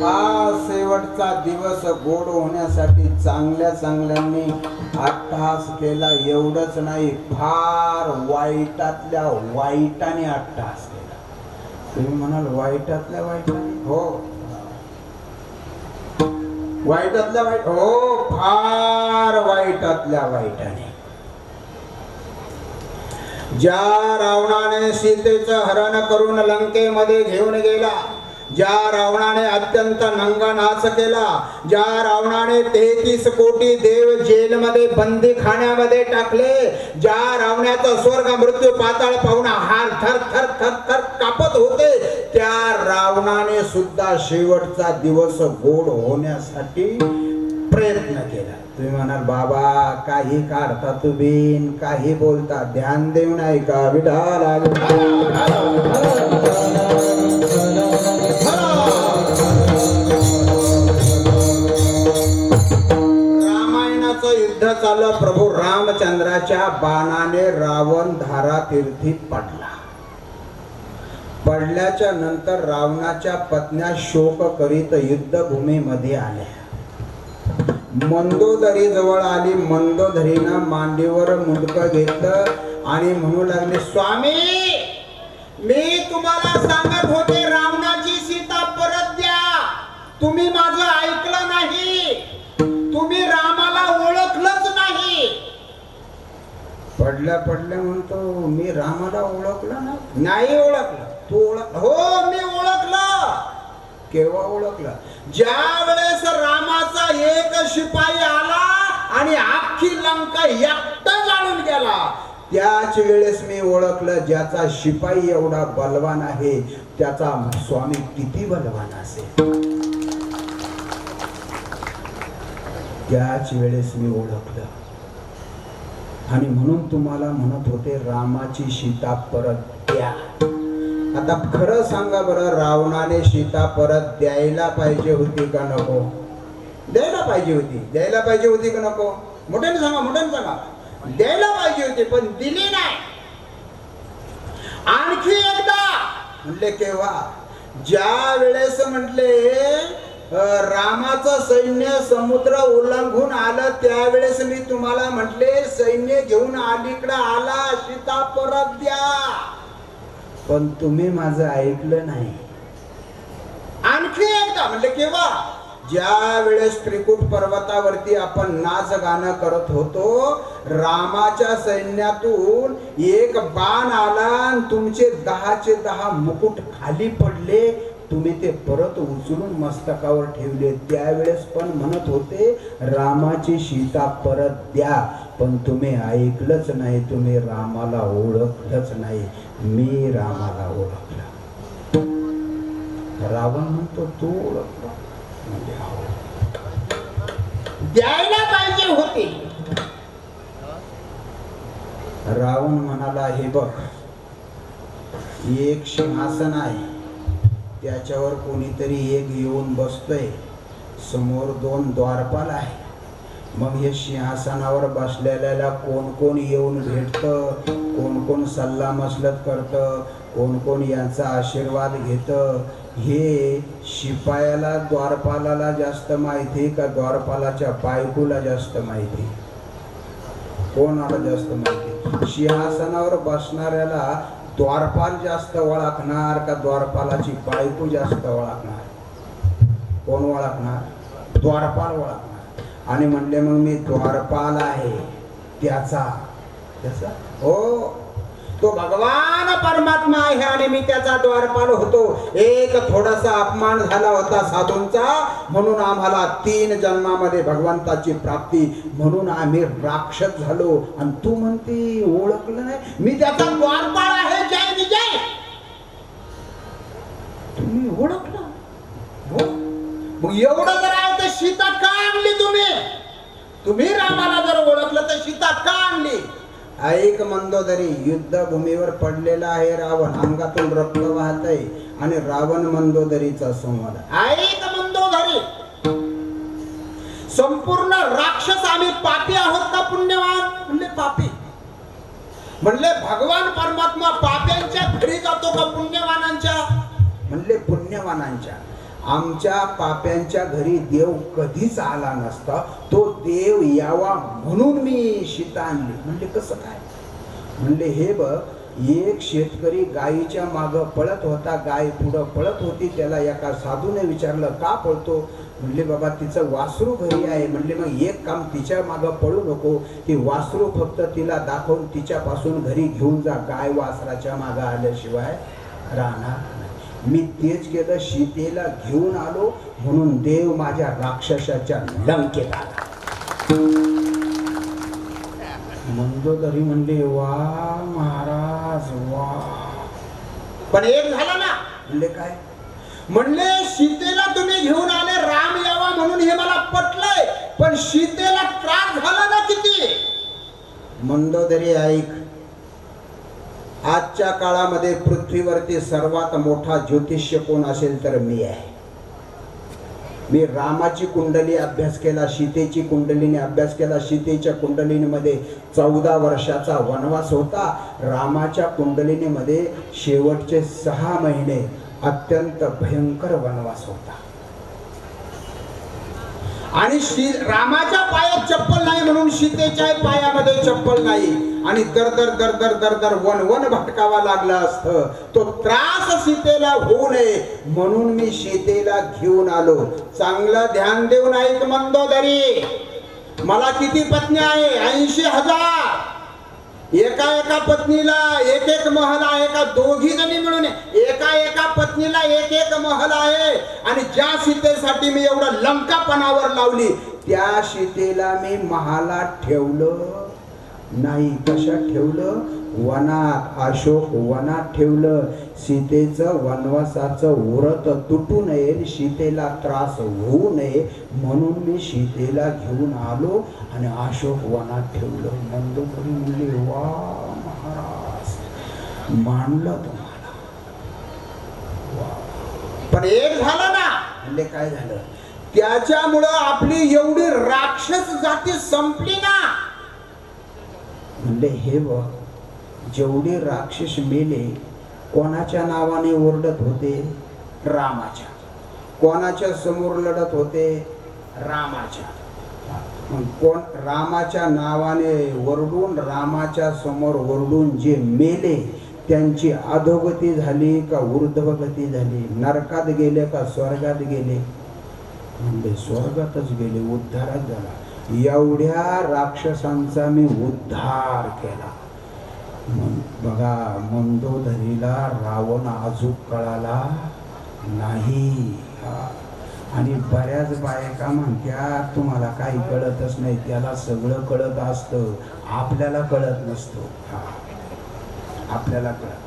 हा शेवटचा दिवस गोड होण्यासाठी चांगल्या चांगल्यांनी अट्टहास केला. एवढंच नाही फार वाईटातल्या वाईटाने अट्टहास केला. तुम्ही म्हणाल वाईटातल्या वाईटाने? हो. वाईटातल्या वाईट हो फार वाईटातल्या वाईटाने. ज्या रावणाने सीतेचं हरण करून लंकेमध्ये घेऊन गेला ज्या रावणाने अत्यंत नंगा नाच केला ज्या रावणाने तेहतीस कोटी देव जेलमध्ये बंदी खाण्यामध्ये टाकले ज्या रावणाचा स्वर्ग मृत्यू पाताळ पाहुणा हार थर थर थर थर कापत होते त्या रावणाने सुद्धा शेवटचा दिवस गोड होण्यासाठी प्रयत्न केला. तुम्ही म्हणाल बाबा काही काढता तुम्ही काही बोलता ध्यान देऊ ऐका का विठाला रामायणाचं युद्ध चाललं प्रभू रामचंद्राच्या बाणाने रावण धारा तीर्थीत पडला. पडल्याच्या नंतर रावणाच्या पत्न्या शोक करीत युद्धभूमीमध्ये आल्या. मंदोदरी जवळ आली. मंदोदरीनं मांडीवर मुंडकं घेतलं आणि म्हणू लागले स्वामी मी तुम्हाला सांगत होते रावणाची सीता परत द्या. तुम्ही माझं ऐकलं नाही. तुम्ही रामाला ओळखलंच नाही. पडल्या पडल्या म्हणतो मी रामाला ओळखलं ना? नाही ओळखलं. तू ओळख हो मी ओळख केव्हा ओळखलं? ज्या वेळेस रामाचा एक शिपाई आला आणि अख्खी लंका एकटा जाणून गेला त्याच वेळेस मी ओळखलं ज्याचा शिपाई एवढा बलवान आहे त्याचा स्वामी किती बलवान असेल? त्याच वेळेस मी ओळखलं. आणि म्हणून तुम्हाला म्हणत होते रामाची सीता परत आता खरं सांगा बरं रावणाने सीता परत द्यायला पाहिजे होती का नको? द्यायला पाहिजे होती. द्यायला पाहिजे होती का नको? मोठ्याने सांगा मोठ्याने सांगा. द्यायला पाहिजे होती पण दिली नाही. आणखी एकदा म्हणले केव्हा? ज्या वेळेस म्हटले रामाचं सैन्य समुद्र ओलांघून आलं त्यावेळेस मी तुम्हाला म्हटले सैन्य घेऊन अलीकडे आला सीता परत द्या. पण तुम्ही माझं ऐकलं नाही. आणखी एकदा म्हणजे केव्हा ज्या वेळेस त्रिकुट पर्वतावरती आपण नाच गाणं करत होतो रामाच्या सैन्यातून एक बाण आला तुमचे दहाचे दहा मुकुट खाली पडले तुम्ही ते परत उचलून मस्तकावर ठेवले. त्यावेळेस पण म्हणत होते रामाची सीता परत द्या. पण तुम्ही ऐकलंच नाही तुम्ही रामाला ओळखलंच नाही. मी रामाला ओळखलं. रावण म्हणतो तू ओळखला. म्हणजे. द्यायला पाहिजे होते. रावण म्हणाला हे बघ एक सिंहासन आहे. त्याच्यावर कोणीतरी एक येऊन बसतोय. समोर दोन द्वारपाल आहे. मग हे सिंहासनावर बसलेल्याला कोण कोण येऊन भेटतं? कोण कोण सल्ला मसलत करतं? कोण कोण यांचा आशीर्वाद घेतं? हे शिपायाला द्वारपालाला जास्त माहिती का? द्वारपालाच्या बायकोला जास्त माहिती कोणाला जास्त माहिती सिंहासनावर बसणाऱ्याला द्वारपाल जास्त ओळखणार का द्वारपालाची बायको जास्त ओळखणार? कोण ओळखणार? द्वारपाल ओळखणार. आणि म्हणले मग मी द्वारपाल आहे. त्याचा त्याचा? हो. तो भगवान परमात्मा आहे आणि मी त्याचा द्वारपाल होतो. एक थोडासा अपमान झाला होता साधूंचा. म्हणून आम्हाला तीन जन्मामध्ये भगवंताची प्राप्ती. म्हणून आम्ही राक्षस झालो. आणि तू म्हणती ओळखलं नाही. मी त्याचा द्वारपाल आहे जय विजय तुम्ही ओळखलं मग एवढं जर तर सीता का आणली तुम्ही? तुम्ही रामाला जर ओळखलं तर सीता का आणली? ऐक मंदोदरी युद्धभूमीवर पडलेला आहे रावण. अंगातून रक्त वाहत आहे आणि रावण मंदोदरीचा संवाद ऐक मंदोदरी. संपूर्ण राक्षस आम्ही पापी आहोत का पुण्यवान? म्हणले पापी. म्हणले भगवान परमात्मा पाप्यांच्या घरी जातो का पुण्यवानांच्या? सर्वांच्या आमच्या पाप्यांच्या घरी देव कधीच आला नसता तो देव यावा म्हणून मी शीता आणली. म्हणले कसं काय? म्हणले हे बघ एक शेतकरी गायीच्या मागं पळत होता गाय पुढं पळत होती त्याला एका साधूने विचारलं का पळतो? म्हणले बाबा तिचं वासरू घरी आहे. म्हणले मग एक काम तिच्या मागं पळू नको ती वासरू फक्त तिला दाखवून तिच्यापासून घरी घेऊन जा गाय वासराच्या मागं आल्याशिवाय राहणार नाही. मी तेच केलं सीतेला घेऊन आलो म्हणून देव माझ्या राक्षसाच्या लंकेत आला. मंदोदरी म्हणले वा महाराज वा. पण एक झालं ना म्हणले काय? म्हणले सीतेला तुम्ही घेऊन आले राम यावा म्हणून हे मला पटलंय पण सीतेला त्रास झाला ना किती? मंदोदरी ऐक. आजच्या काळामध्ये पृथ्वीवरती सर्वात मोठा ज्योतिष्य कोण असेल तर मी आहे. मी रामाची कुंडली अभ्यास केला सीतेची कुंडलीने अभ्यास केला. सीतेच्या कुंडलीमध्ये चौदा वर्षाचा वनवास होता. रामाच्या कुंडलिनीमध्ये शेवटचे सहा महिने अत्यंत भयंकर वनवास होता. आणि श्री रामाच्या पायात चप्पल नाही म्हणून सीतेच्या पायामध्ये चप्पल नाही. आणि दर दर दर दर दर दर वन वन भटकावा लागला असतं. तो त्रास सीतेला होऊ नये म्हणून मी सीतेला घेऊन आलो. चांगलं ध्यान देऊन ऐक मंदोदरी. मला किती पत्नी आहे? ऐंशी हजार. एका एका पत्नीला एक एक महल आहे का? दोघी जणी मिळून एका एका पत्नीला एक एक महल आहे. आणि ज्या सीतेसाठी मी एवढं लंकापणावर लावली त्या सीतेला मी महाला ठेवलं. नाही कशात ठेवलं? वनात. अशोक वनात ठेवलं. सीतेचं वनवासाचं व्रत तुटू नये सीतेला त्रास होऊ नये म्हणून मी सीतेला घेऊन आलो आणि अशोक वनात ठेवलं. मंदोपरी म्हणले वा महाराज मानलं तुम्हाला. पण एक झालं ना. म्हणले काय झालं? त्याच्यामुळं आपली एवढी राक्षस जाती संपली ना. म्हणले हे व जेवढे राक्षस मेले कोणाच्या नावाने ओरडत होते? रामाच्या. कोणाच्या समोर लढत होते? रामाच्या. मग कोण रामाच्या नावाने वरडून रामाच्या समोर वरडून जे मेले त्यांची अधोगती झाली का वृद्धवगती झाली? नरकात गेले का स्वर्गात गेले? म्हणजे स्वर्गातच गेले उद्धारात झाला. एवढ्या राक्षसांचा मी उद्धार केला. बघा मंदोदरीला रावण अजूक कळाला नाही. आणि बऱ्याच बायका म्हणत्या तुम्हाला काही कळतच नाही त्याला सगळं कळत असतं. आपल्याला कळत नसतं. आपल्याला कळत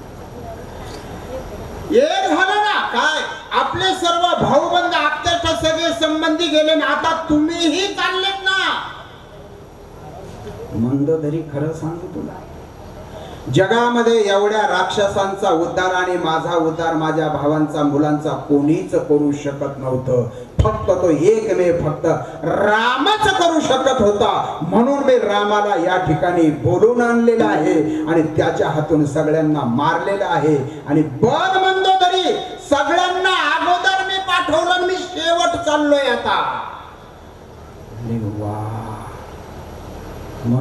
एक झालं ना काय? आपले सर्व भाऊबंद आपल्या सगळे संबंधी गेले ना आता तुम्हीही चाललेत म्हणलं तरी खरं सांगू तुला. जगामध्ये एवढ्या राक्षसांचा उद्धार आणि माझा उद्धार माझ्या भावांचा मुलांचा कोणीच करू शकत नव्हतं. फक्त तो एकमेव फक्त रामच करू शकत होता. म्हणून मी रामाला या ठिकाणी बोलून आणलेला आहे आणि त्याच्या हातून सगळ्यांना मारलेलं आहे. आणि बद म्हणतो तरी सगळ्यांना अगोदर मी पाठवलं मी शेवट चाललोय आता. वा.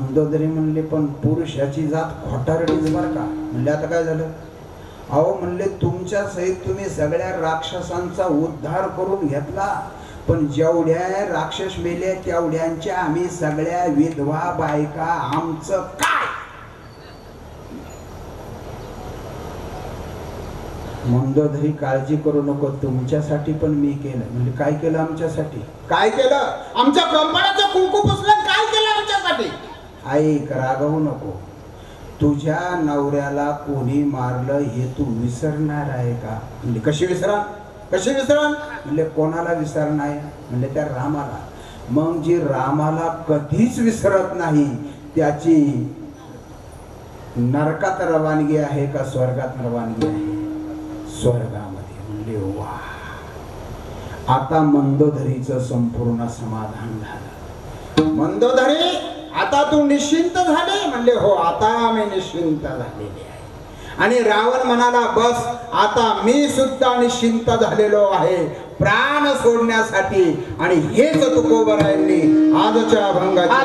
मंदोदरी म्हणले पण पुरुष याची जात खोटारडीच बर का? म्हणले आता काय झालं? अहो म्हणले तुमच्या सहित तुम्ही सगळ्या राक्षसांचा उद्धार करून घेतला पण जेवढ्या राक्षस मेले तेवढ्यांच्या आम्ही सगळ्या विधवा बायका आमचं काय? मंदोदरी काळजी करू नको तुमच्यासाठी पण मी केलं. म्हणजे काय केलं आमच्यासाठी? काय केलं? आमच्या कंबळाचं कुंकू पुसलं काय केलं आमच्यासाठी? ऐक रागवू नको. तुझ्या नवऱ्याला कोणी मारलं हे तू विसरणार आहे का? म्हणजे कशी विसरा कशी विसरा म्हणजे कोणाला विसरणार म्हणजे त्या रामाला. मग जी रामाला कधीच विसरत नाही त्याची नरकात रवानगी आहे का स्वर्गात रवानगी आहे? स्वर्गामध्ये. म्हणले वा. आता मंदोधरीचं संपूर्ण समाधान झालं. मंदोधरी आता तू निश्चिंत झाले म्हणले हो आता मी निश्चिंत झालेले आहे. आणि रावण म्हणाला बस आता मी सुद्धा निश्चिंत झालेलो आहे प्राण सोडण्यासाठी. आणि हेच तुकोबरायांनी आजच्या अभंगाच्या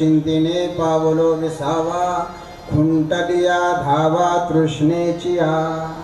शिंदिने पावलो विसावा खुंटलिया धावा तृष्णेची आ.